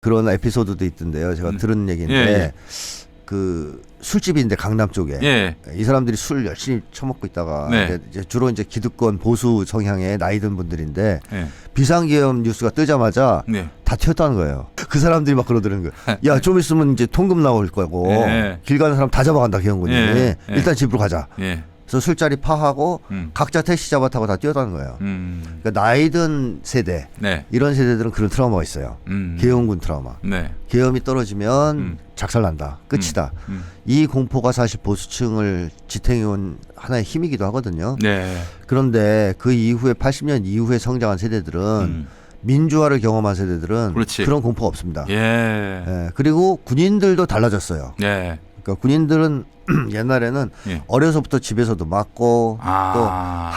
그런 에피소드도 있던데요. 제가 음. 들은 얘기인데 예, 예. 그 술집인데 강남 쪽에 예. 이 사람들이 술 열심히 처먹고 있다가 네. 이제- 주로 이제 기득권 보수 성향의 나이든 분들인데 예. 비상계엄 뉴스가 뜨자마자 네. 다 튀었다는 거예요. 그 사람들이 막 그러더라는 거예요. 야, 좀 있으면 이제 통금 나올 거고 예. 길 가는 사람 다 잡아간다 기영군이. 예. 예. 일단 집으로 가자. 예. 그래서 술자리 파하고 음. 각자 택시 잡아 타고 다 뛰어다는 거예요. 음. 그러니까 나이든 세대 네. 이런 세대들은 그런 트라우마가 있어요. 음. 계엄군 트라우마. 네. 계엄이 떨어지면 음. 작살난다. 끝이다. 음. 이 공포가 사실 보수층을 지탱해온 하나의 힘이기도 하거든요. 네. 그런데 그 이후에 80년 이후에 성장한 세대들은 음. 민주화를 경험한 세대들은 그렇지. 런 공포가 없습니다. 예. 예, 그리고 군인들도 달라졌어요. 네. 그러니까 군인들은 옛날에는 예. 어려서부터 집에서도 맞고 아. 또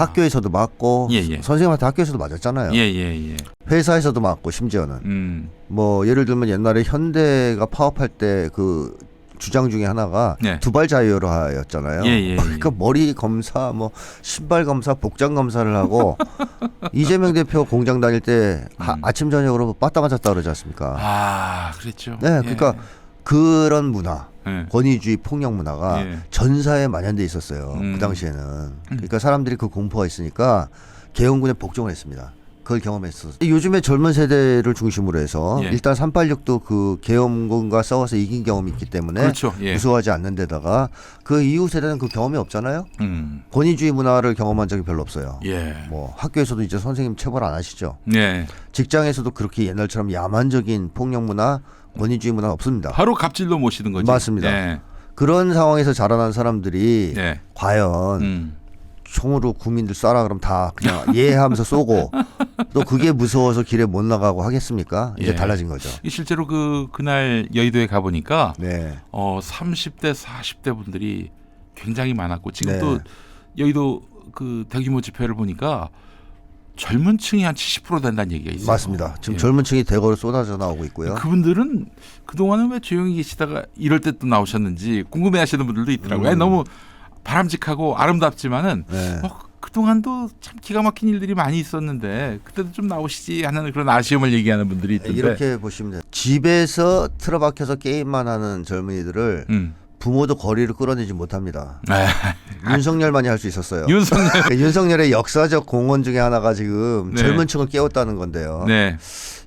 학교에서도 맞고 예, 예. 선생님한테 학교에서도 맞았잖아요. 예, 예, 예. 회사에서도 맞고 심지어는 음. 뭐 예를 들면 옛날에 현대가 파업할 때 그 주장 중에 하나가 네. 두발 자유화였잖아요. 예, 예, 예. 그러니까 머리 검사, 뭐 신발 검사, 복장 검사를 하고 이재명 대표 공장 다닐 때 하- 음. 아 침 저녁으로 빠따 맞았다 그러지 않습니까? 아, 그랬죠. 네, 그러니까 그런 문화, 예. 권위주의 폭력 문화가 예. 전사에 만연돼 있었어요. 음. 그 당시에는. 그러니까 사람들이 그 공포가 있으니까 개헌군에 복종을 했습니다. 그걸 경험했었어요. 요즘에 젊은 세대를 중심으로 해서 예. 일단 386도 그 계엄군과 싸워서 이긴 경험이 있기 때문에 그렇죠. 예. 무서워하지 않는 데다가 그 이후 세대는 그 경험이 없잖아요. 음. 권위주의 문화를 경험한 적이 별로 없어요. 예. 뭐 학교에서도 이제 선생님 체벌 안 하시죠. 네. 직장에서도 그렇게 옛날처럼 야만적인 폭력 문화, 권위주의 문화 없습니다. 바로 갑질로 모시는 거지. 맞습니다. 네. 그런 상황에서 자라난 사람들이 네. 과연 음. 총으로 국민들 쏴라 그럼 다 그냥 예 하면서 쏘고 또 그게 무서워서 길에 못 나가고 하겠습니까? 이제 예. 달라진 거죠. 이 실제로 그 그날 여의도에 가 보니까 네. 어 30대 40대 분들이 굉장히 많았고 지금 네. 또 여의도 그 대규모 집회를 보니까 젊은 층이 한 70% 된다는 얘기가 있어요. 맞습니다. 지금 예. 젊은 층이 대거로 쏟아져 나오고 있고요. 그분들은 그동안은 왜 조용히 계시다가 이럴 때 또 나오셨는지 궁금해 하시는 분들도 있더라고요. 아니, 음. 너무 바람직하고 아름답지만은 네. 어, 그동안도 참 기가 막힌 일들이 많이 있었는데 그때도 좀 나오시지 하는 그런 아쉬움을 얘기하는 분들이 있던데. 이렇게 보시면 돼요. 집에서 틀어박혀서 게임만 하는 젊은이들을 음. 부모도 거리를 끌어내지 못합니다. 아, 윤석열만이 할 수 있었어요. 윤석열. 그러니까 윤석열의 역사적 공헌 중에 하나가 지금 네. 젊은 층을 깨웠다는 건데요. 네.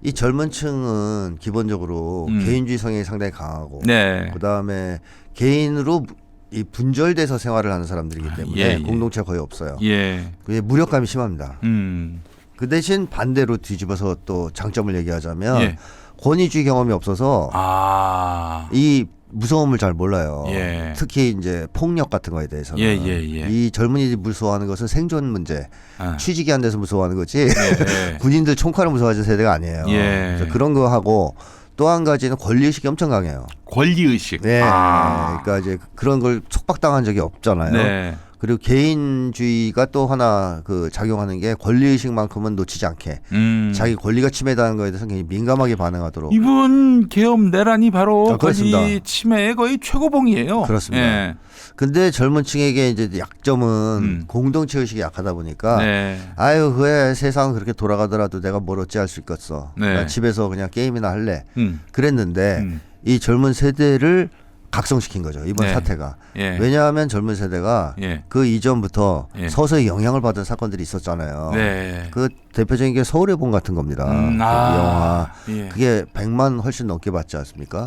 이 젊은 층은 기본적으로 음. 개인주의 성향이 상당히 강하고 네. 그다음에 개인으로 이 분절돼서 생활을 하는 사람들이기 때문에 예, 예. 공동체가 거의 없어요. 예. 그게 무력감이 심합니다. 음. 그 대신 반대로 뒤집어서 또 장점을 얘기하자면 예. 권위주의 경험이 없어서 아. 이 무서움을 잘 몰라요. 예. 특히 이제 폭력 같은 거에 대해서는 예, 예, 예. 이 젊은이들이 무서워하는 것은 생존 문제, 아. 취직이 안 돼서 무서워하는 거지. 네. 군인들 총칼을 무서워하는 세대가 아니에요. 예. 그래서 그런 거 하고 또 한 가지는 권리 의식이 엄청 강해요. 권리 의식. 네. 아. 그러니까 이제 그런 걸 속박당한 적이 없잖아요. 네. 그리고 개인주의가 또 하나 그 작용하는 게 권리 의식만큼은 놓치지 않게 음. 자기 권리가 침해당하는 거에 대해서 굉장히 민감하게 반응하도록 이분 계엄 내란이 바로 아, 그렇습니다. 권리 침해의 거의 최고봉이에요. 그렇습니다. 예. 근데 젊은 층에게 이제 약점은 음. 공동체 의식이 약하다 보니까 네. 아유 왜 세상은 그렇게 돌아가더라도 내가 뭘 어찌 할 수 있겠어 네. 나 집에서 그냥 게임이나 할래 음. 그랬는데 음. 이 젊은 세대를 각성시킨 거죠 이번 네. 사태가 예. 왜냐하면 젊은 세대가 예. 그 이전부터 예. 서서히 영향을 받은 사건들이 있었잖아요 네. 그 대표적인 게 서울의 봄 같은 겁니다 음, 그 아. 영화 예. 그게 100만 훨씬 넘게 받지 않습니까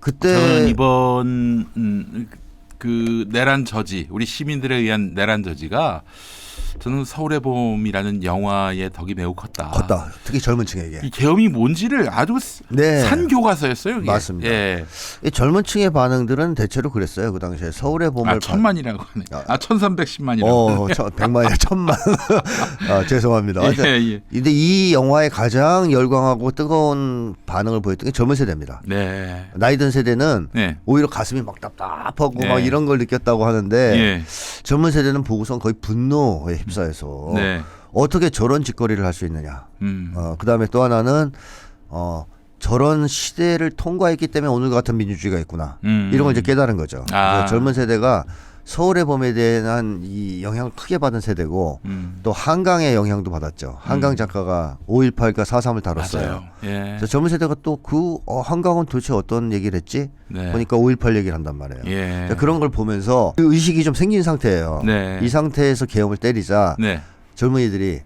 그때 저는 이번 음, 그 내란 저지 우리 시민들에 의한 내란 저지가 저는 서울의 봄이라는 영화의 덕이 매우 컸다. 컸다 특히 젊은 층에게 이 계엄이 뭔지를 아주 네. 산 교과서였어요. 그게. 맞습니다. 예. 이 젊은 층의 반응들은 대체로 그랬어요. 그 당시에 서울의 봄을 아 천만이라고 하네. 아 천삼백십만이라고. 어, 천, 백만이 천만. 아, 죄송합니다. 예, 예. 근데 이 영화에 가장 열광하고 뜨거운 반응을 보였던 게 젊은 세대입니다. 네. 나이 든 세대는 네. 오히려 가슴이 막 답답하고 네. 막 이런 걸 느꼈다고 하는데 예. 젊은 세대는 보고선 거의 분노에 휩싸여서 네. 어떻게 저런 짓거리를 할 수 있느냐. 음. 어, 그다음에 또 하나는 어, 저런 시대를 통과했기 때문에 오늘 같은 민주주의가 있구나. 음. 이런 걸 이제 깨달은 거죠. 아. 젊은 세대가 서울의 봄에 대한 이 영향을 크게 받은 세대고 음. 또 한강의 영향도 받았죠. 한강 음. 작가가 5.18과 4.3을 다뤘어요. 예. 그래서 젊은 세대가 또 그 어, 한강은 도대체 어떤 얘기를 했지? 네. 보니까 5.18 얘기를 한단 말이에요. 예. 그런 걸 보면서 그 의식이 좀 생긴 상태예요. 네. 이 상태에서 계엄을 때리자 네. 젊은이들이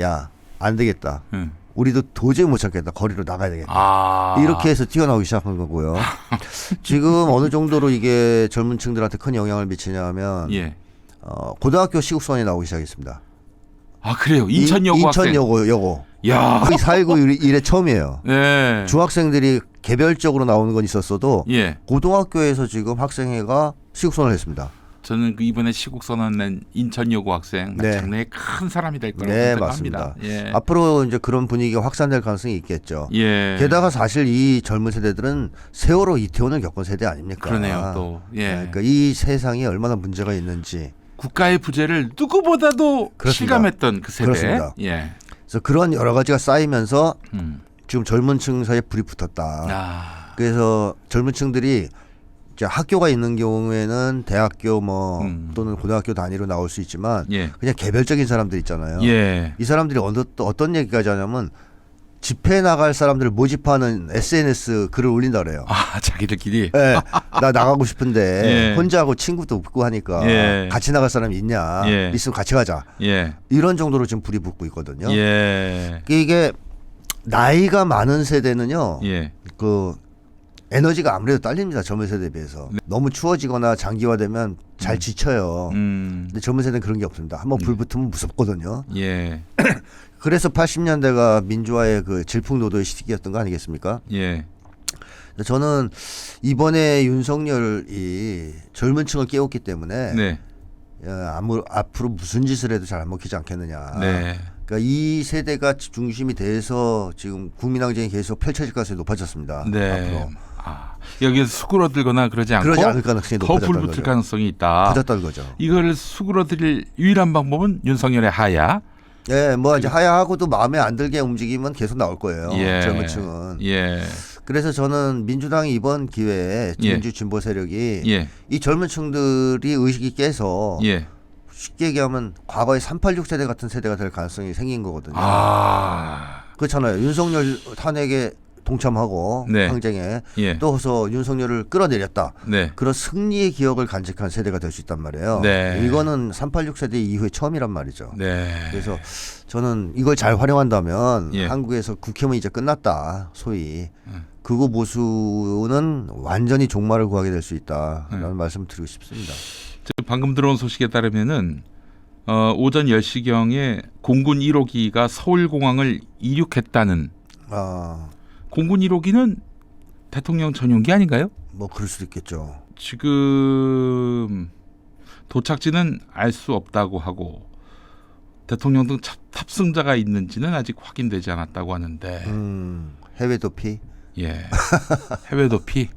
야 안 되겠다. 음. 우리도 도저히 못 참겠다. 거리로 나가야 되겠다. 아. 이렇게 해서 튀어나오기 시작한 거고요. 지금 어느 정도로 이게 젊은 층들한테 큰 영향을 미치냐면 예. 어, 고등학교 시국선이 나오기 시작했습니다. 아 그래요. 인천 여고 학생. 인천 여고 여고. 야. 거의 4.19 이래 처음이에요. 네. 중학생들이 개별적으로 나오는 건 있었어도 예. 고등학교에서 지금 학생회가 시국선을 했습니다. 저는 그 이번에 시국 선언 낸 인천 여고 학생 네. 장래에 큰 사람이 될 거라고 네, 생각합니다. 맞습니다. 예. 앞으로 이제 그런 분위기가 확산될 가능성이 있겠죠. 예. 게다가 사실 이 젊은 세대들은 세월호 이태원을 겪은 세대 아닙니까? 그러네요. 또 예. 네, 그러니까 이 세상이 얼마나 문제가 있는지 국가의 부재를 누구보다도 그렇습니다. 실감했던 그 세대. 그렇습니다. 예. 그래서 그런 여러 가지가 쌓이면서 음. 지금 젊은 층 사이에 불이 붙었다. 아. 그래서 젊은 층들이 이제 학교가 있는 경우에는 대학교 뭐 음. 또는 고등학교 단위로 나올 수 있지만 예. 그냥 개별적인 사람들 있잖아요. 예. 이 사람들이 어떤, 또 어떤 얘기까지 하냐면 집회 나갈 사람들을 모집하는 SNS 글을 올린다 그래요. 아, 자기들끼리. 예, 나 나가고 싶은데 예. 혼자 하고 친구도 없고 하니까 예. 같이 나갈 사람이 있냐? 예. 있으면 같이 가자. 예. 이런 정도로 지금 불이 붙고 있거든요. 예. 이게 나이가 많은 세대는요. 예. 그 에너지가 아무래도 딸립니다. 젊은 세대에 비해서. 너무 추워지거나 장기화되면 잘 지쳐요. 네. 음. 근데 젊은 세대는 그런 게 없습니다. 한번 불 붙으면 무섭거든요. 예. 그래서 80년대가 민주화의 그 질풍노도의 시기였던 거 아니겠습니까? 예. 저는 이번에 윤석열이 젊은 층을 깨웠기 때문에 네. 야, 아무, 앞으로 무슨 짓을 해도 잘 안 먹히지 않겠느냐. 네. 그러니까 이 세대가 중심이 돼서 지금 국민항쟁이 계속 펼쳐질 가능성이 높아졌습니다. 네. 앞으로. 아, 여기서 수그러들거나 그러지 않고 그러지 않을 가능성이 더 높아졌다는 불붙을 거죠. 가능성이 있다. 커졌다는 거죠. 이거를 수그러들 유일한 방법은 윤석열의 하야. 예, 뭐 이제 하야하고도 마음에 안 들게 움직이면 계속 나올 거예요. 예. 젊은 층은. 예. 그래서 저는 민주당이 이번 기회에 예. 민주 진보 세력이 예. 이 젊은 층들이 의식이 깨서 예. 쉽게 얘기하면 과거의 386 세대 같은 세대가 될 가능성이 생긴 거거든요. 아. 그렇잖아요. 윤석열 탄핵에 동참하고 네. 항쟁에 예. 또서 윤석열을 끌어내렸다. 네. 그런 승리의 기억을 간직한 세대가 될 수 있단 말이에요. 네. 이거는 386 세대 이후에 처음이란 말이죠. 네. 그래서 저는 이걸 잘 활용한다면 예. 한국에서 국회면 이제 끝났다. 소위 음. 극우 보수는 완전히 종말을 구하게 될 수 있다라는 음. 말씀을 드리고 싶습니다. 방금 들어온 소식에 따르면은 어, 오전 10시경에 공군 1호기가 서울공항을 이륙했다는 아, 공군 1호기는 대통령 전용기 아닌가요? 뭐 그럴 수도 있겠죠. 지금 도착지는 알 수 없다고 하고 대통령 등 탑- 탑승자가 있는지는 아직 확인되지 않았다고 하는데 음, 해외 도피. 예 해외 도피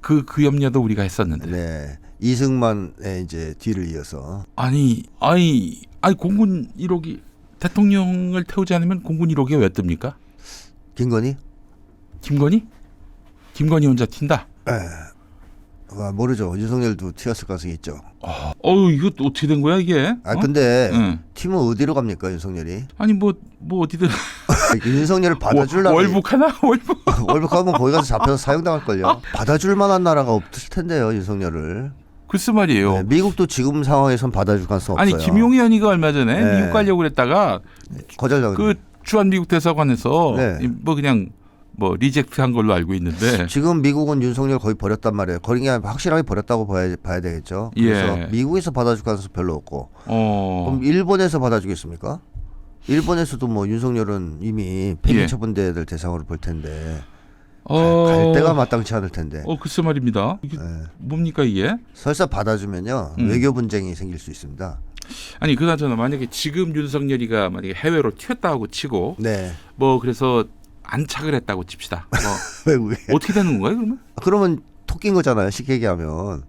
그그 염려도 우리가 했었는데 네. 이승만의 이제 뒤를 이어서 아니 아니 아니 공군 1호기 대통령을 태우지 않으면 공군 1호기가 왜 뜹니까? 김건희? 김건희? 김건희 혼자 튄다. 아, 모르죠. 윤석열도 튀었을 가능성이 있죠. 어유 이거 또 어떻게 된 거야 이게? 아 어? 근데 응. 팀은 어디로 갑니까 윤석열이? 아니 뭐 뭐 어디든 윤석열을 받아주려고 월북 하나 월북. 월북하면 거기 가서 잡혀서 사형당할 걸요. 받아줄 만한 나라가 없을 텐데요 윤석열을. 글쎄 말이에요. 네, 미국도 지금 상황에선 받아줄 가능성 아니 없어요. 김용희 의원이가 얼마 전에 네. 미국 가려고 그랬다가 거절당. 그 주한 미국 대사관에서 네. 이- 뭐 그냥 뭐 리젝트한 걸로 알고 있는데 지금 미국은 윤석열 거의 버렸단 말이에요. 아니라 확실하게 버렸다고 봐야, 봐야 되겠죠. 그래서 예. 미국에서 받아줄 가능성 별로 없고. 어 그럼 일본에서 받아주겠습니까? 일본에서도 뭐 윤석열은 이미 폐기 예. 처분돼야 될 대상으로 볼 텐데 어, 갈 데가 마땅치 않을 텐데. 어 글쎄 말입니다. 이게 예. 뭡니까 이게? 설사 받아주면요 음. 외교 분쟁이 생길 수 있습니다. 아니 그나저나 만약에 지금 윤석열이가 만약에 해외로 튀었다고 치고 네 뭐 그래서 안착을 했다고 칩시다. 뭐. 어떻게 되는 거예요 그러면? 그러면 토끼인 거잖아요. 쉽게 얘기하면.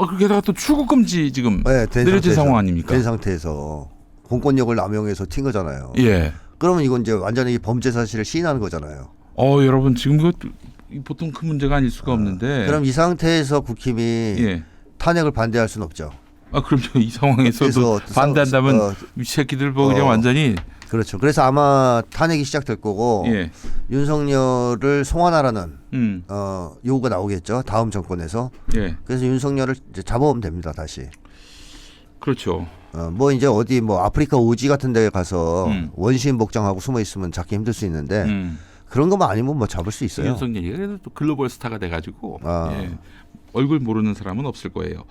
어 그게다가 또 출국 금지 지금 네, 된 내려진 상황 아닙니까? 된 상태에서 공권력을 남용해서 튄 거잖아요. 예. 그러면 이건 이제 완전히 범죄 사실을 시인하는 거잖아요. 어 여러분 지금 이거 보통 큰 문제가 아닐 수가 없는데. 그럼 이 상태에서 국힘이 예. 탄핵을 반대할 수는 없죠. 아 그럼요 이 상황에서도 반대한다면 어, 이 새끼들 뭐 그냥 어. 완전히 그렇죠. 그래서 아마 탄핵이 시작될 거고 예, 윤석열을 송환하라는 음, 어, 요구가 나오겠죠. 다음 정권에서. 예, 그래서 윤석열을 이제 잡아오면 됩니다. 다시. 그렇죠. 어, 뭐 이제 어디 뭐 아프리카 오지 같은 데 가서 음. 원시인 복장하고 숨어 있으면 잡기 힘들 수 있는데 음. 그런 것만 아니면 뭐 잡을 수 있어요. 윤석열이 그래도 또 글로벌 스타가 돼가지고 아. 예, 얼굴 모르는 사람은 없을 거예요.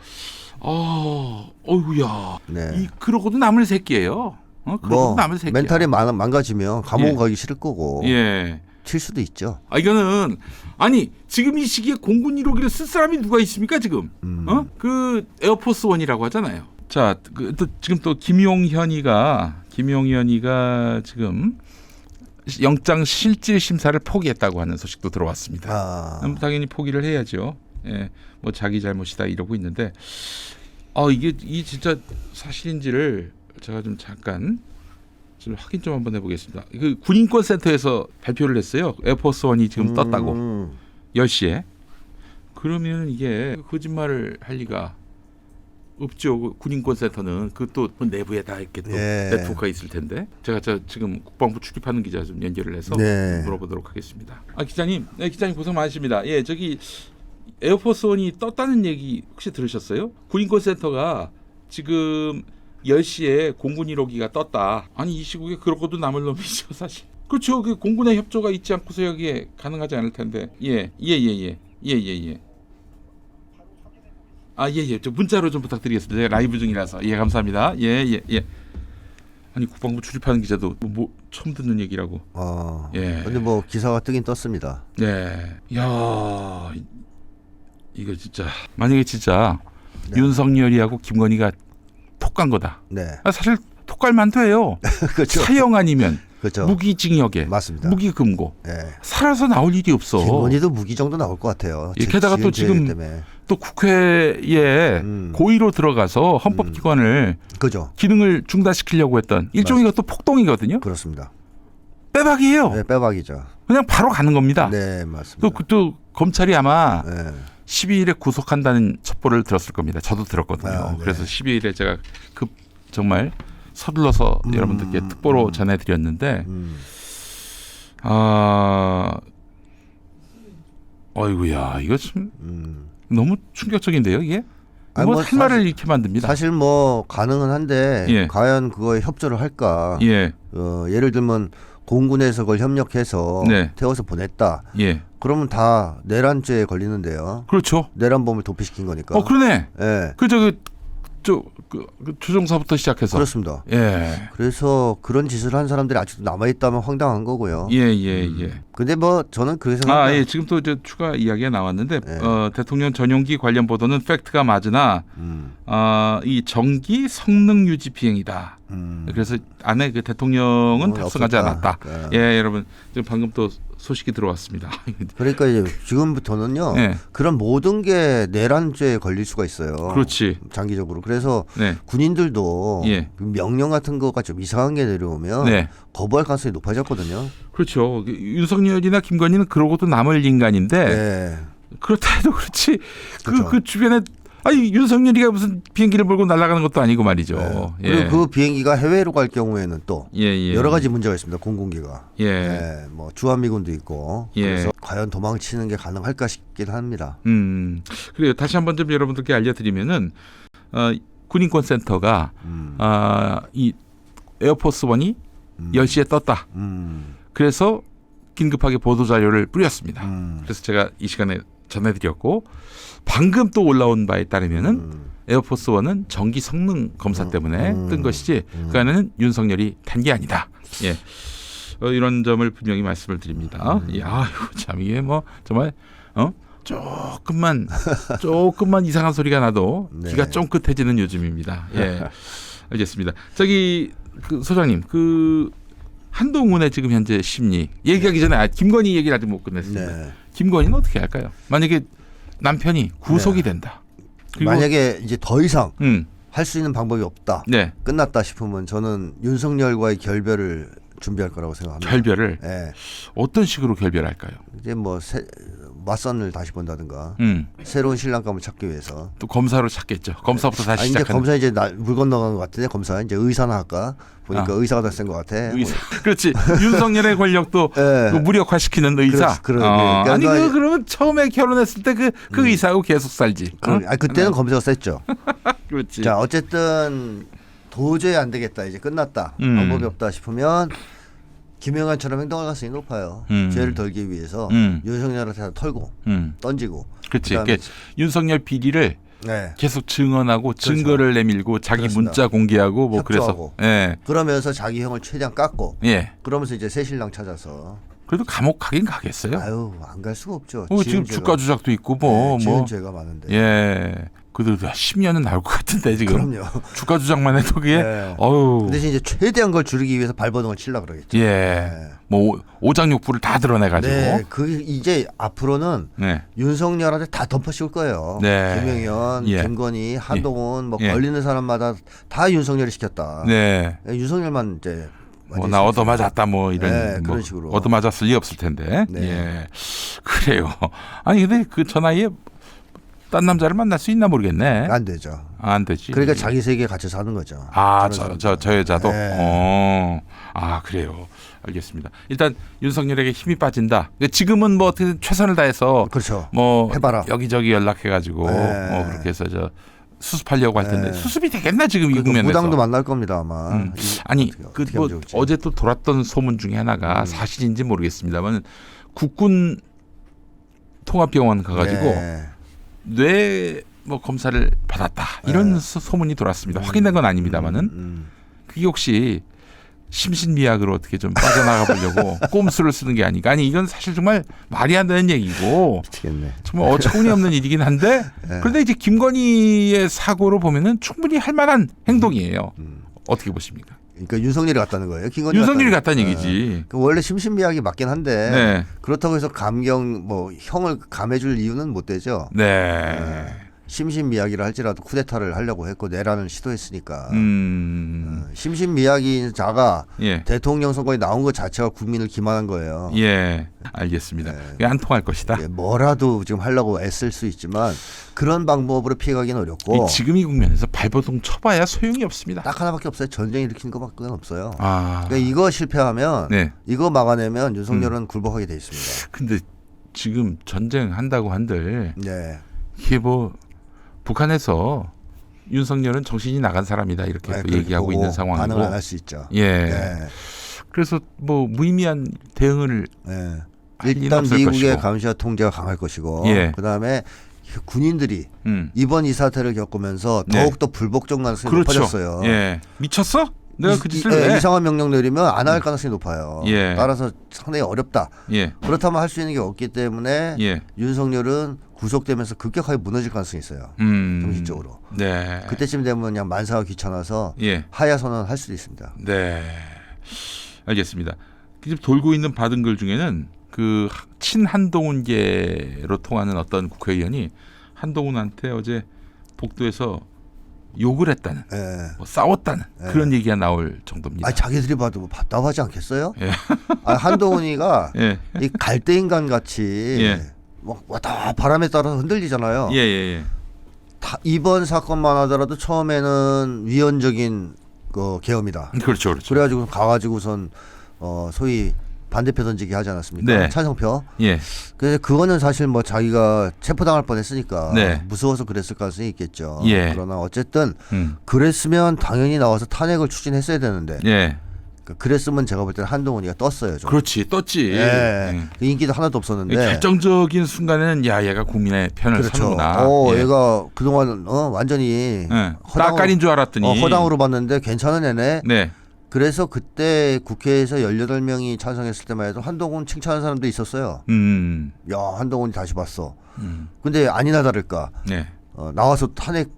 아, 어이구야. 네. 이 그러고도 남을 새끼예요. 어, 뭐. 멘탈이 망, 망가지면 감옥 예. 가기 싫을 거고 예. 칠 수도 있죠. 아 이거는 아니 지금 이 시기에 공군 1호기를 쓸 사람이 누가 있습니까 지금? 음. 어? 그 에어포스 원이라고 하잖아요. 자, 그, 또 지금 또 김용현이가 김용현이가 지금 영장 실질 심사를 포기했다고 하는 소식도 들어왔습니다. 아, 음, 당연히 포기를 해야죠. 예, 뭐 자기 잘못이다 이러고 있는데, 아 이게 이 진짜 사실인지를 제가 좀 잠깐 좀 확인 좀 한번 해보겠습니다. 그 군인권 센터에서 발표를 했어요. 에어포스 원이 지금 떴다고 음, 10시에. 그러면 이게 거짓말을 할 리가 없죠. 그 군인권 센터는 그또 내부에 다 이렇게 또 예. 네트워크가 있을 텐데. 제가 저 지금 국방부 출입하는 기자 좀 연결을 해서 네. 물어보도록 하겠습니다. 아 기자님, 네, 기자님 고생 많으십니다. 예, 저기 에어포스 원이 떴다는 얘기 혹시 들으셨어요? 군인권 센터가 지금 10시에 공군 1호기가 떴다. 아니 이 시국에 그러고도 남을 놈이죠 사실. 그렇죠. 그 공군의 협조가 있지 않고서 여기에 가능하지 않을 텐데. 예, 예, 예, 예, 예, 예, 예. 아, 예, 예. 저 문자로 좀 부탁드리겠습니다. 제가 라이브 중이라서. 예, 감사합니다. 예, 예, 예. 아니 국방부 출입하는 기자도 뭐, 뭐 처음 듣는 얘기라고. 어. 예. 근데 뭐 기사가 뜨긴 떴습니다. 네. 야 이- 이거 진짜 만약에 진짜 네. 윤석열이하고 김건희가 톡간 거다. 네. 아, 사실 톡갈 만도 해요. 그렇죠. 사형 아니면 그렇죠. 무기징역에 맞습니다. 무기 금고 예. 살아서 나올 일이 없어. 김건희도 무기 정도 나올 것 같아요. 예, 게다가 또 지금 죄 때문에. 또 국회에 음. 고의로 들어가서 헌법기관을 그죠. 기능을 중단시키려고 했던 일종의 또 폭동이거든요. 그렇습니다. 빼박이에요. 네, 빼박이죠. 그냥 바로 가는 겁니다. 네, 맞습니다. 또, 그- 또 검찰이 아마 네. 12일에 구속한다는 첩보를 들었을 겁니다. 저도 들었거든요. 아, 네. 그래서 12일에 제가 급 정말 서둘러서 음, 여러분들께 특보로 음. 전해드렸는데 음. 아 어이구야 이거 참 음. 너무 충격적인데요 이게 아니, 뭐 뭐 할 말을 잃게 만듭니다. 사실 뭐 가능은 한데 예. 과연 그거에 협조를 할까? 예, 어, 예를 들면 공군에서 그걸 협력해서 네. 태워서 보냈다. 예, 그러면 다 내란죄에 걸리는데요. 그렇죠. 내란범을 도피시킨 거니까. 어 그러네. 예. 그저그저 그, 그 조종사부터 시작해서 그렇습니다. 예, 그래서 그런 짓을 한 사람들이 아직도 남아 있다면 황당한 거고요. 예, 예, 예. 근데 뭐 저는 그렇게 생각합니다. 아, 예. 지금 또 이제 추가 이야기가 나왔는데 네. 어, 대통령 전용기 관련 보도는 팩트가 맞으나 음, 아, 이 정기 성능 유지 비행이다. 음. 그래서 안에 그 대통령은 어, 탑승하지 없었다. 않았다. 예. 예, 여러분 지금 방금 또 소식이 들어왔습니다. 그러니까 이제 지금부터는요. 네, 그런 모든 게 내란죄에 걸릴 수가 있어요. 그렇지. 장기적으로. 그래서 네, 군인들도 예. 명령 같은 거가 좀 이상한 게 내려오면 네, 거부할 가능성이 높아졌거든요. 그렇죠. 그 윤석열이나 김건희는 그러고도 남을 인간인데 네. 그렇다 해도 그렇지. 그 그렇죠. 그 주변에 아니 윤석열이가 무슨 비행기를 몰고 날아가는 것도 아니고 말이죠. 네. 예. 그리고 그 비행기가 해외로 갈 경우에는 또 예, 예. 여러 가지 문제가 있습니다. 공군기가. 예. 네, 뭐 주한미군도 있고. 예. 그래서 과연 도망치는 게 가능할까 싶긴 합니다. 음, 그래요. 다시 한 번 좀 여러분들께 알려드리면은 어, 군인권 센터가 음. 아, 이 에어포스 원이 음. 10시에 떴다. 음. 그래서 긴급하게 보도 자료를 뿌렸습니다. 음. 그래서 제가 이 시간에 전해드렸고 방금 또 올라온 바에 따르면은 음. 에어포스 원은 정기 성능 검사 음. 때문에 음. 뜬 것이지 음. 그 안에는 윤석열이 탄 게 아니다. 예. 어, 이런 점을 분명히 말씀을 드립니다. 음. 야, 참 이게 뭐 정말 어 조금만 조금만 이상한 소리가 나도 네. 귀가 쫑긋해지는 요즘입니다. 예, 알겠습니다. 저기 그 소장님 그 한동훈의 지금 현재 심리 얘기하기 전에 아, 김건희 얘기를 아직 못 끝냈습니다. 네. 김건희는 어떻게 할까요? 만약에 남편이 구속이 된다. 그리고 만약에 이제 더 이상 음, 할수 있는 방법이 없다. 네 끝났다 싶으면 저는 윤석열과의 결별을 준비할 거라고 생각합니다. 결별을 예. 어떤 식으로 결별할까요? 이제 뭐 세, 맞선을 다시 본다든가 음. 새로운 신랑감을 찾기 위해서. 또 검사로 찾겠죠. 검사부터 다시 아 이제 시작하는. 검사 이제 나, 물 건너간 것 같은데 검사 이제 의사나 할까 보니까 아. 의사가 더 센 것 같아. 의사. 그렇지. 윤석열의 권력도 예. 그 무력화시키는 의사. 그렇- 어, 그러니까 아니 그 그러면 처음에 결혼했을 때그그 의사하고 계속 살지. 그, 어? 아 그때는 검사가 셌죠. 그렇지. 자 어쨌든 도저히 안 되겠다 이제 끝났다 음. 방법이 없다 싶으면 김영환처럼 행동할 가능성이 높아요. 음. 죄를 덜기 위해서 음. 윤석열한테 다 털고 음. 던지고. 그렇지. 그게 윤석열 비리를 네. 계속 증언하고 증거를 내밀고 자기 그렇죠. 그렇습니다. 문자 공개하고 뭐 그래서 협조하고. 예. 그러면서 자기 형을 최대한 깎고 예. 그러면서 이제 새 신랑 찾아서 그래도 감옥 가긴 가겠어요. 아유 안 갈 수가 없죠. 어, 지금 죄가- 주가 조작도 있고 뭐 네, 뭐. 죄가 많은데. 예. 그래도 10년은 나올 것 같은데 지금 그럼요. 주가 조작만 해도 그게 네. 어우. 그 대신 이제 최대한 걸 줄이기 위해서 발버둥을 치려 그러겠죠. 예. 네. 뭐 오장육부를 다 드러내 가지고. 네, 그 이제 앞으로는 네. 윤석열한테 다 덮어씌울 거예요. 네. 김영현, 예. 김건희, 한동훈 뭐 예. 걸리는 사람마다 다 윤석열이 시켰다. 네. 윤석열만 이제 뭐나 얻어 맞았다 뭐 이런 네, 뭐 그런 식으로. 얻어 맞았을 리 없을 텐데. 네. 예. 그래요. 아니 근데 그 저 나이에 딴 남자를 만날 수 있나 모르겠네. 안 되죠. 아, 안 되지. 그러니까 자기 세계에 갇혀 사는 거죠. 아, 저. 저, 저 여자도? 네. 어. 아, 그래요. 알겠습니다. 일단 윤석열에게 힘이 빠진다. 지금은 뭐 어떻게 최선을 다해서 그렇죠. 뭐 해봐라. 여기저기 연락해가지고 네. 뭐 그렇게 해서 저 수습하려고 할 텐데 네. 수습이 되겠나 지금 이 그러니까 국면에서? 무당도 만날 겁니다 아마. 음. 이- 아니 그 뭐. 어제 또 돌았던 소문 중에 하나가 음. 사실인지 모르겠습니다만 국군 통합병원 가가지고 네. 뇌 뭐 검사를 받았다 이런 네. 소- 소문이 돌았습니다. 확인된 건 아닙니다만은 음, 음. 그게 혹시 심신미약으로 어떻게 좀 빠져나가 보려고 꼼수를 쓰는 게 아닌가? 아니 이건 사실 정말 말이 안 되는 얘기고 미치겠네. 정말 어처구니 없는 일이긴 한데 네. 그런데 이제 김건희의 사고로 보면은 충분히 할 만한 행동이에요. 음. 어떻게 보십니까? 그러니까 윤석열이 갔다는 거예요. 김건희 윤석열이 갔다는 갔다는 거예요. 얘기지. 네. 그 원래 심신미약이 맞긴 한데 네. 그렇다고 해서 감경 뭐 형을 감해줄 이유는 못 되죠. 네. 심신미약이라 할지라도 쿠데타를 하려고 했고 내란을 시도했으니까 음. 어, 심신미약인 자가 예. 대통령 선거에 나온 것 자체가 국민을 기만한 거예요. 예. 알겠습니다. 네. 그게 안 통할 것이다. 예, 뭐라도 지금 하려고 애쓸 수 있지만 그런 방법으로 피해가기는 어렵고 이 지금 이 국면에서 발버둥 쳐봐야 소용이 없습니다. 딱 하나밖에 없어요. 전쟁 일으키는 것밖에 없어요. 아. 그러니까 이거 실패하면 네. 이거 막아내면 윤석열은 굴복하게 돼 있습니다. 근데 지금 전쟁 한다고 한들 네. 이게 뭐 북한에서 윤석열은 정신이 나간 사람이다 이렇게 네, 얘기하고 있는 반응을 안 상황이고. 할수 있죠. 예. 네. 그래서 뭐 무의미한 대응을 네. 일단 미국의 것이고. 감시와 통제가 강할 것이고 예. 그다음에 군인들이 음. 이번 이 사태를 겪으면서 네. 더욱더 불복종 가능성이 그렇죠. 높아졌어요. 예. 미쳤어? 내가 이- 그 이- 짓을 예, 왜? 이상한 명령 내리면 안 할 가능성이 높아요. 예. 따라서 상당히 어렵다. 예. 그렇다면 할 수 있는 게 없기 때문에 예. 윤석열은 구속되면서 급격하게 무너질 가능성이 있어요. 음. 정신적으로. 네. 그때쯤 되면 그냥 만사가 귀찮아서 예. 하야 선언할 수도 있습니다. 네. 알겠습니다. 지금 돌고 있는 받은 글 중에는 그 친한동훈계로 통하는 어떤 국회의원이 한동훈한테 어제 복도에서 욕을 했다는, 예. 뭐 싸웠다는 예. 그런 얘기가 나올 정도입니다. 아 자기들이 봐도 뭐 답답하지 않겠어요? 예. 아, 한동훈이가 예. 이 갈대 인간 같이 예. 막 왔다 바람에 따라서 흔들리잖아요. 예, 예, 다 이번 사건만 하더라도 처음에는 위헌적인 그 계엄이다. 예. 그렇죠, 그렇죠. 그래가지고 가가지고선 어 소위 반대표 던지기 하지 않았습니까? 네. 찬성표. 예. 그래서 그거는 사실 뭐 자기가 체포당할 뻔했으니까 네. 무서워서 그랬을 가능성이 있겠죠. 예. 그러나 어쨌든 음. 그랬으면 당연히 나와서 탄핵을 추진했어야 되는데 예. 그 그랬으면 제가 볼 때는 한동훈이가 떴어요. 좀. 그렇지, 떴지. 예. 예. 그 인기도 하나도 없었는데. 결정적인 순간에는 야, 얘가 국민의 편을 그렇죠. 서는구나. 어, 예. 얘가 그동안 어, 완전히 예. 허당으로- 줄 알았더니. 어, 허당으로 봤는데 괜찮은 애네. 네. 그래서 그때 국회에서 18명이 찬성했을 때만 해도 한동훈 칭찬하는 사람도 있었어요. 음. 야, 한동훈이 다시 봤어. 음. 근데 아니나 다를까. 네. 어, 나와서 탄핵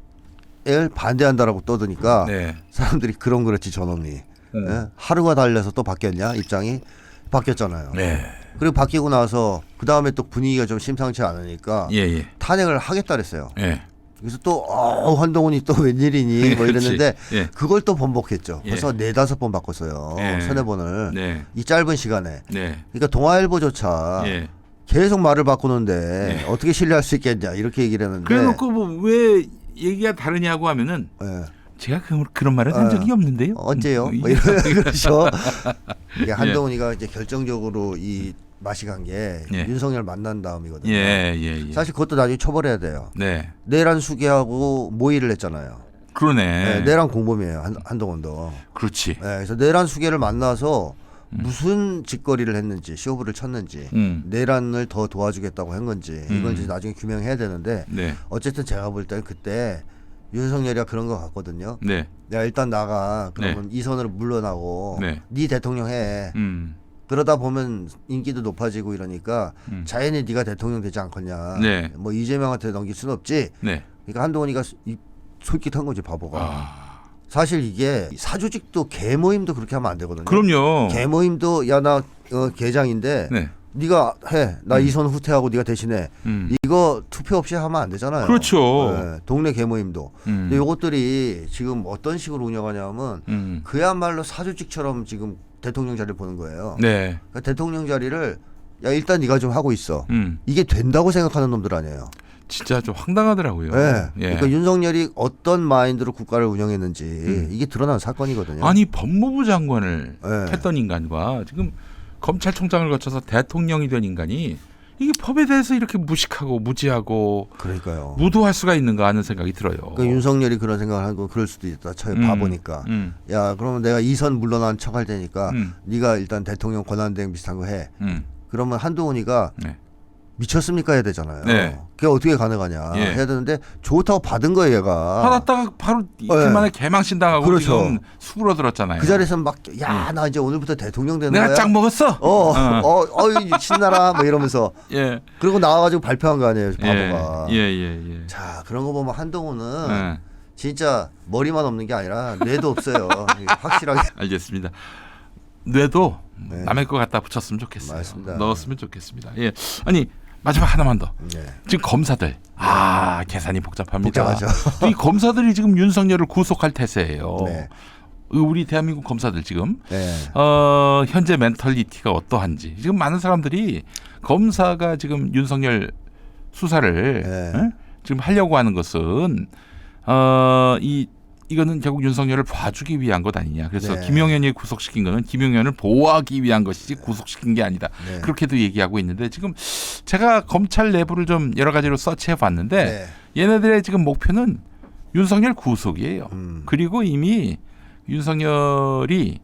을 반대한다라고 떠드니까 네. 사람들이 그런 그렇지 저놈이. 음. 예? 하루가 달려서 또 바뀌었냐? 입장이 바뀌었잖아요. 네. 그리고 바뀌고 나서 그 다음에 또 분위기가 좀 심상치 않으니까 예, 예. 탄핵을 하겠다 그랬어요. 예. 그래서 또 어, 한동훈이 또 웬일이니 뭐 그렇지. 이랬는데 예. 그걸 또 번복했죠. 예. 그래서 네 다섯 번 바꿨어요. 예. 서너 번을 네. 이 짧은 시간에. 네. 그러니까 동아일보조차 예. 계속 말을 바꾸는데 네. 어떻게 신뢰할 수 있겠냐 이렇게 얘기를 했는데 그래놓고 뭐 왜 얘기가 다르냐고 하면은 예. 제가 그, 그런 말을 한 어, 적이 없는데요. 언제요? 음, 뭐 이런 그렇죠. 예. 이게 한동훈이가 이제 결정적으로 이 맛이 간게 예. 윤석열 만난 다음이거든요. 예, 예, 예. 사실 그것도 나중에 처벌해야 돼요. 네. 내란 수계하고 모의를 했잖아요. 그러네. 네, 내란 공범이에요. 한, 한동훈도. 그렇지. 네, 그래서 내란 수계를 만나서 음. 무슨 짓거리를 했는지 쇼부를 쳤는지 음. 내란을 더 도와주겠다고 한 건지 이건 음. 이제 나중에 규명해야 되는데 네. 어쨌든 제가 볼 때는 그때 윤석열이가 그런 것 같거든요. 네. 야 일단 나가 그러면 이 선으로 물러나고 네. 네 대통령 해 음. 그러다 보면 인기도 높아지고 이러니까 음. 자연히 네가 대통령 되지 않겠냐 네. 뭐 이재명한테 넘길 수는 없지 네. 그러니까 한동훈이가 이- 솔깃한 거지 바보가 아. 사실 이게 사조직도 개모임도 그렇게 하면 안 되거든요 그럼요. 개모임도 야나 어, 계장인데 네. 네가 해 나 음. 이선 후퇴하고 네가 대신해 음. 이거 투표 없이 하면 안 되잖아요 그렇죠. 네, 동네 개모임도 음. 근데 요것들이 지금 어떤 식으로 운영하냐면 음. 그야말로 사조직처럼 지금 대통령 자리를 보는 거예요. 네. 그러니까 대통령 자리를 야 일단 네가 좀 하고 있어. 음. 이게 된다고 생각하는 놈들 아니에요. 진짜 좀 황당하더라고요. 네. 예. 그러니까 윤석열이 어떤 마인드로 국가를 운영했는지 음. 이게 드러난 사건이거든요. 아니 법무부 장관을 네. 했던 인간과 지금 검찰총장을 거쳐서 대통령이 된 인간이 이게 법에 대해서 이렇게 무식하고 무지하고 그러니까요. 무도할 수가 있는가 하는 생각이 들어요. 그러니까 윤석열이 그런 생각을 하고 그럴 수도 있다. 쳐 음. 봐보니까. 음. 야 그러면 내가 이선 물러난 척 할 테니까 음. 네가 일단 대통령 권한대행 비슷한 거 해. 음. 그러면 한동훈이가 네. 미쳤습니까 해야 되잖아요. 네. 그게 어떻게 가능하냐 예. 해야 되는데 좋다고 받은 거예요 얘가. 받았다가 바로 이틀 네. 만에 개망신 당하고 그렇죠. 지금 수그러들었잖아요. 그 자리에서 막 야 나 이제 오늘부터 대통령 되는 내가 거야. 짱 먹었어. 어, 어. 어, 어, 신나라 뭐 이러면서 예. 그리고 나와가지고 발표한 거 아니에요, 예. 바보가. 예, 예, 예. 자 그런 거 보면 한동훈은 예. 진짜 머리만 없는 게 아니라 뇌도 없어요. 확실하게. 알겠습니다. 뇌도 네. 남의 거 갖다 붙였으면 좋겠어요. 맞습니다. 넣었으면 좋겠습니다. 예. 아니 마지막 하나만 더. 네. 지금 검사들 아 계산이 복잡합니다. 복잡하죠. 이 검사들이 지금 윤석열을 구속할 태세예요. 네. 우리 대한민국 검사들 지금 네. 어, 현재 멘털리티가 어떠한지 지금 많은 사람들이 검사가 지금 윤석열 수사를 네. 응? 지금 하려고 하는 것은 어, 이 이거는 결국 윤석열을 봐주기 위한 것 아니냐. 그래서 네. 김용현이 구속시킨 거는 김용현을 보호하기 위한 것이지 구속시킨 게 아니다. 네. 그렇게도 얘기하고 있는데 지금 제가 검찰 내부를 좀 여러 가지로 서치해 봤는데 네. 얘네들의 지금 목표는 윤석열 구속이에요. 음. 그리고 이미 윤석열이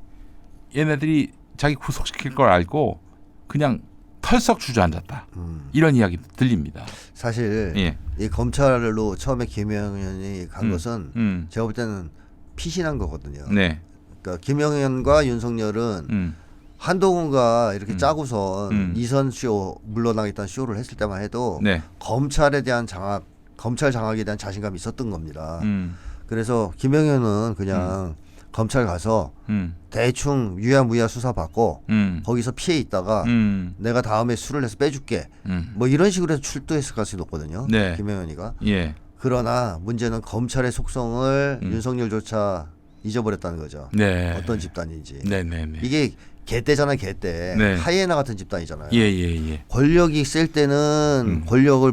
얘네들이 자기 구속시킬 걸 알고 그냥 털썩 주저앉았다. 음. 이런 이야기 들립니다. 사실 예. 이 검찰로 처음에 김영현이 간 음. 것은 음. 제가 볼 때는 피신한 거거든요. 네. 그러니까 김영현과 윤석열은 음. 한동훈과 이렇게 음. 짜고선 음. 이선 쇼 물러나겠다는 쇼를 했을 때만 해도 네. 검찰에 대한 장악, 검찰 장악에 대한 자신감이 있었던 겁니다. 음. 그래서 김영현은 그냥 검찰 가서 음. 대충 유야무야 수사 받고 음. 거기서 피해 있다가 음. 내가 다음에 술을 내서 빼줄게 음. 뭐 이런 식으로 해서 출두했을 가능성이 높거든요. 네. 김영현이가 예. 그러나 문제는 검찰의 속성을 음. 윤석열조차 잊어버렸다는 거죠. 네. 어떤 집단인지 네, 네, 네. 이게 개떼잖아 개떼 네. 하이에나 같은 집단이잖아요. 예, 예, 예. 권력이 셀 때는 음. 권력을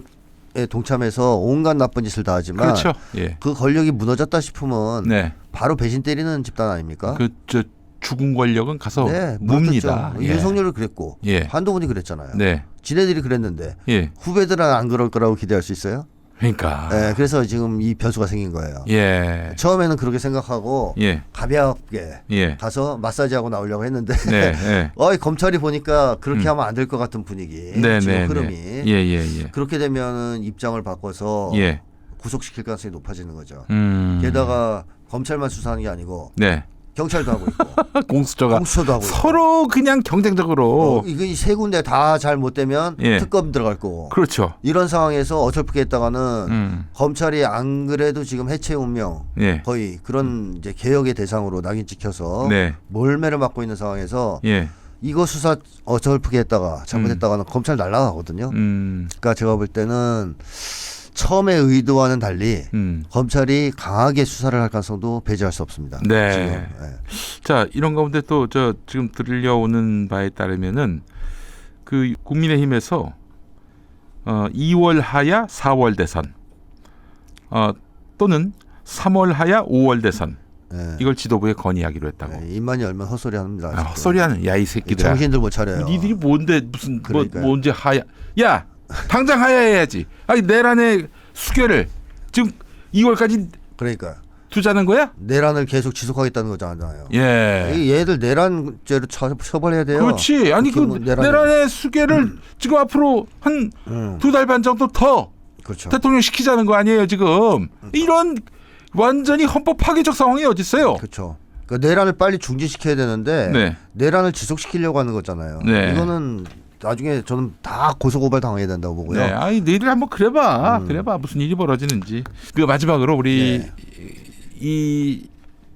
에 동참해서 온갖 나쁜 짓을 다 하지만 그렇죠. 예. 그 권력이 무너졌다 싶으면 네. 바로 배신 때리는 집단 아닙니까? 그저 죽은 권력은 가서 네, 뭡니다. 예. 윤석열을 그랬고 예. 한동훈이 그랬잖아요. 네. 지네들이 그랬는데 예. 후배들은 안 그럴 거라고 기대할 수 있어요? 그러니까. 네, 그래서 지금 이 변수가 생긴 거예요. 예. 처음에는 그렇게 생각하고 예. 가볍게 예. 가서 마사지하고 나오려고 했는데 네. 예. 어이 검찰이 보니까 그렇게 음. 하면 안 될 것 같은 분위기 네, 지금 네, 흐름이 네. 예, 예, 예. 그렇게 되면은 입장을 바꿔서 예. 구속시킬 가능성이 높아지는 거죠. 음. 게다가 검찰만 수사하는 게 아니고 네. 경찰도 하고 있고 공수처가 공수처도 하고 있고 서로 그냥 경쟁적으로 어, 이거 이세 군데 다 잘못 되면 예. 특검 들어갈 거고 그렇죠. 이런 상황에서 어설프게 했다가는 음. 검찰이 안 그래도 지금 해체 운명 예. 거의 그런 이제 개혁의 대상으로 낙인 찍혀서 네. 몰매를 맞고 있는 상황에서 예. 이거 수사 어설프게 했다가 잘못했다가는 검찰 날라가거든요. 음. 그러니까 제가 볼 때는 처음에 의도와는 달리 음. 검찰이 강하게 수사를 할 가능성도 배제할 수 없습니다. 네. 지금. 예. 자, 이런 가운데 또 저 지금 들려오는 바에 따르면은 그 국민의힘에서 어, 2월 하야 4월 대선 어, 또는 3월 하야 5월 대선 예. 이걸 지도부에 건의하기로 했다고. 예, 입만이 열면 헛소리 합니다. 아. 헛소리하는 야이 새끼들아. 정신들 못 차려요. 니들이 뭔데 무슨 뭐, 그러니까요. 뭐 언제 하야? 야 당장 하야해야지. 아니 내란의 수결을 지금 2월까지 그러니까 두자는 거야? 내란을 계속 지속하겠다는 거잖아요. 예. 이 얘들 내란죄로 처, 처벌해야 돼요. 그렇지. 아니 그 내란을- 내란의 수결을 지금 앞으로 한 음, 두달반 정도 더 그렇죠. 대통령 시키자는 거 아니에요 지금? 이런 완전히 헌법 파괴적 상황이 어디 있어요? 그렇죠. 그 내란을 빨리 중지시켜야 되는데 네. 내란을 지속시키려고 하는 거잖아요. 네. 이거는 나중에 저는 다 고소고발 당해야 된다고 보고요. 네, 아니 너희들 한번 그래봐, 음. 그래봐 무슨 일이 벌어지는지. 그 마지막으로 우리 네. 이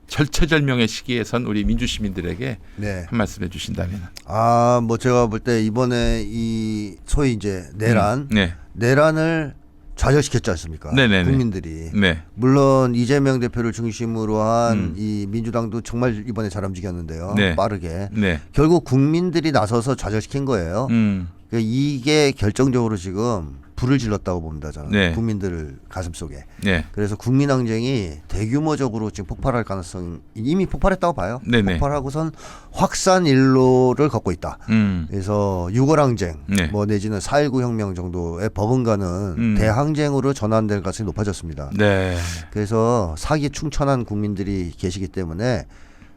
절체절명의 시기에선 우리 민주 시민들에게 네. 한 말씀 해 주신다면. 아, 뭐 제가 볼 때 이번에 이 소위 이제 내란, 음, 네, 내란을 좌절시켰지 않습니까? 네네네. 국민들이. 네, 물론 이재명 대표를 중심으로 한 음. 이 민주당도 정말 이번에 잘 움직였는데요. 네. 빠르게. 네, 결국 국민들이 나서서 좌절시킨 거예요. 음, 그러니까 이게 결정적으로 지금 불을 질렀다고 봅니다. 저는 네. 국민들 가슴 속에. 네, 그래서 국민 항쟁이 대규모적으로 지금 폭발할 가능성이 이미 폭발했다고 봐요. 네네. 폭발하고선 확산 일로를 걷고 있다. 음, 그래서 6월 항쟁, 네. 뭐 내지는 4.19 혁명 정도의 버금가는 음. 대항쟁으로 전환될 가능성이 높아졌습니다. 네, 그래서 사기 충천한 국민들이 계시기 때문에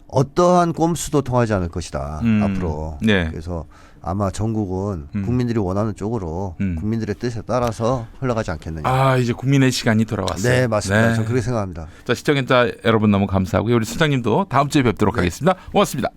어떠한 꼼수도 통하지 않을 것이다 음. 앞으로. 네. 그래서 아마 전국은 음. 국민들이 원하는 쪽으로 음. 국민들의 뜻에 따라서 흘러가지 않겠느냐. 아 이제 국민의 시간이 돌아왔어요. 네 맞습니다. 네. 저는 그렇게 생각합니다. 자 시청자 여러분 너무 감사하고요. 우리 수장님도 다음 주에 뵙도록 하겠습니다. 고맙습니다.